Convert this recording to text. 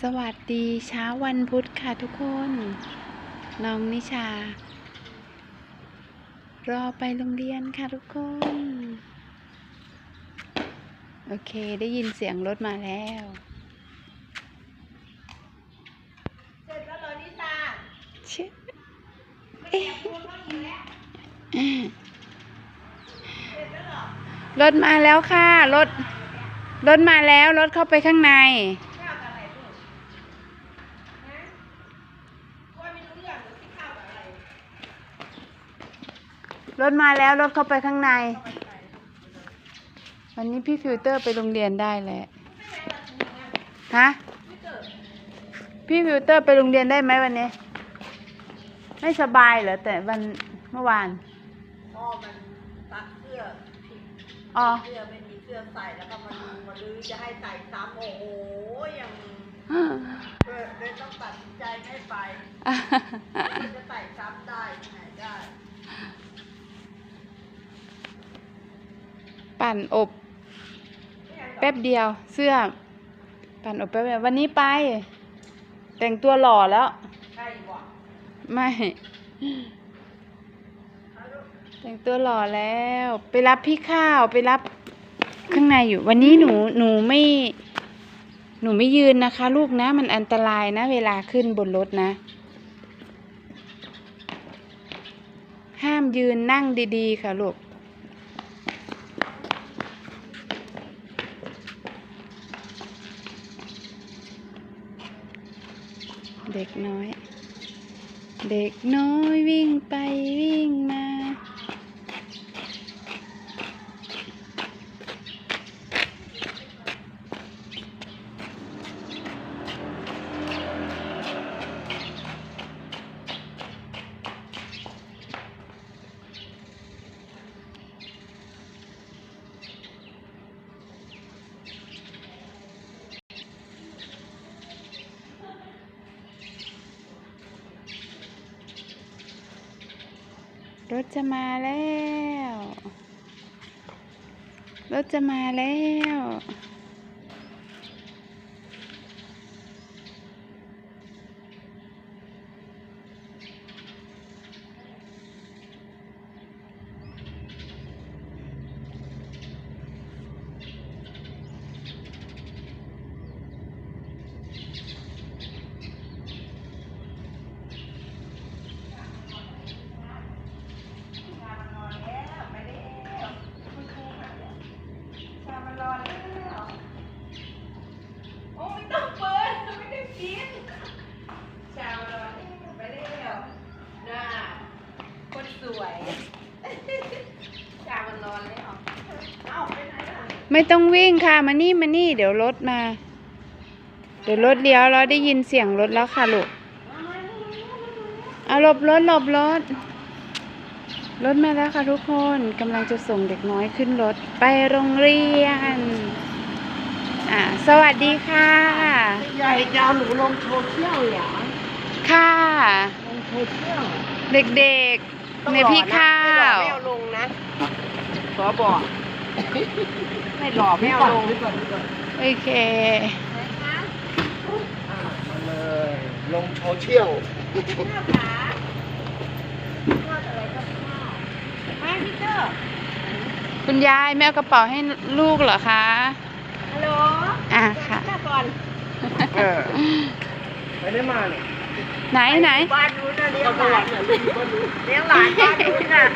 สวัสดีเช้าวันพุธค่ะทุกคน น้องนิชา รอไปโรงเรียนค่ะทุกคน โอเคได้ยินเสียงรถมาแล้ว เสร็จแล้วเหรอนิตาเชื่อไม่ได้พูดว่าอีกแล้วเสร็จแล้วเหรอรถมาแล้วค่ะ รถ รถมาแล้ว รถเข้าไปข้างใน ข้าวกับอะไรลูกนะว่าไม่รู้เรื่องหรือที่ข้าวกับอะไร รถมาแล้วรถเข้าไปข้างใน วันนี้พี่ฟิลเตอร์ไปโรงเรียนได้แล้วฮะพี่ฟิลเตอร์ไปโรงเรียนได้ไหมวันนี้ ไม่สบายเหรอแต่วันเมื่อวานพ่อมันซักเสื้อผิดอ๋อเสื้อไม่มีเสื้อใส่แล้วก็มาดูมาลื้อจะให้ใส่ซ้ำโอ้โหยังเออเลยต้องตัดสินใจไม่ไปจะใส่ซ้ำได้ที่ไหนได้ ปั่นอบ แป๊บเดียวเสื้อ ปั่นอบแป๊บเดียววันนี้ไป แต่งตัวหล่อแล้ว ใช่บ่ไม่ แต่งตัวหล่อแล้ว ไปรับพี่ข้าวไปรับข้างในอยู่ วันนี้หนูหนูไม่ หนูไม่ยืนนะคะ ลูกนะ มันอันตรายนะ เวลาขึ้นบนรถนะ ห้ามยืนนั่งดีๆ ค่ะลูก เด็กน้อย เด็กน้อยวิ่งไปวิ่งมา รถจะมาแล้ว รถจะมาแล้ว ชามันรอแล้วโอ้ไม่ต้องเปิดไม่ได้กินชามันรอแล้วไปแล้วน่าคนสวยชามันรอแล้วเอ้าไปไหนล่ะ ไม่ต้องวิ่งค่ะ มานี่มานี่ เดี๋ยวรถมา เดี๋ยวรถเลี้ยวเราได้ยินเสียงรถแล้วค่ะลูกเอาหลบรถหลบรถ รถมาแล้วค่ะทุกคนกำลังจะส่งเด็กน้อยขึ้นรถไปโรงเรียน อ่า สวัสดีค่ะยายจะเอาหนูลงโซเชียลเหรอค่ะลงโซเชียลเด็กๆในพี่ข้าวไม่เอาลงนะขอบอก ไม่หล่อไม่เอาลงโอเคมาเลยลงโซเชียลมาพี่เตอร์คุณยายแม่เอากระเป๋าให้ลูกเหรอคะ ฮัลโหล อ่าค่ะมาก่อนเออไปได้มาเนี่ยไหนไหนบ้านนู้นนะเลี้ยงหลานเลี้ยงหลานบ้านนู้นน่ะ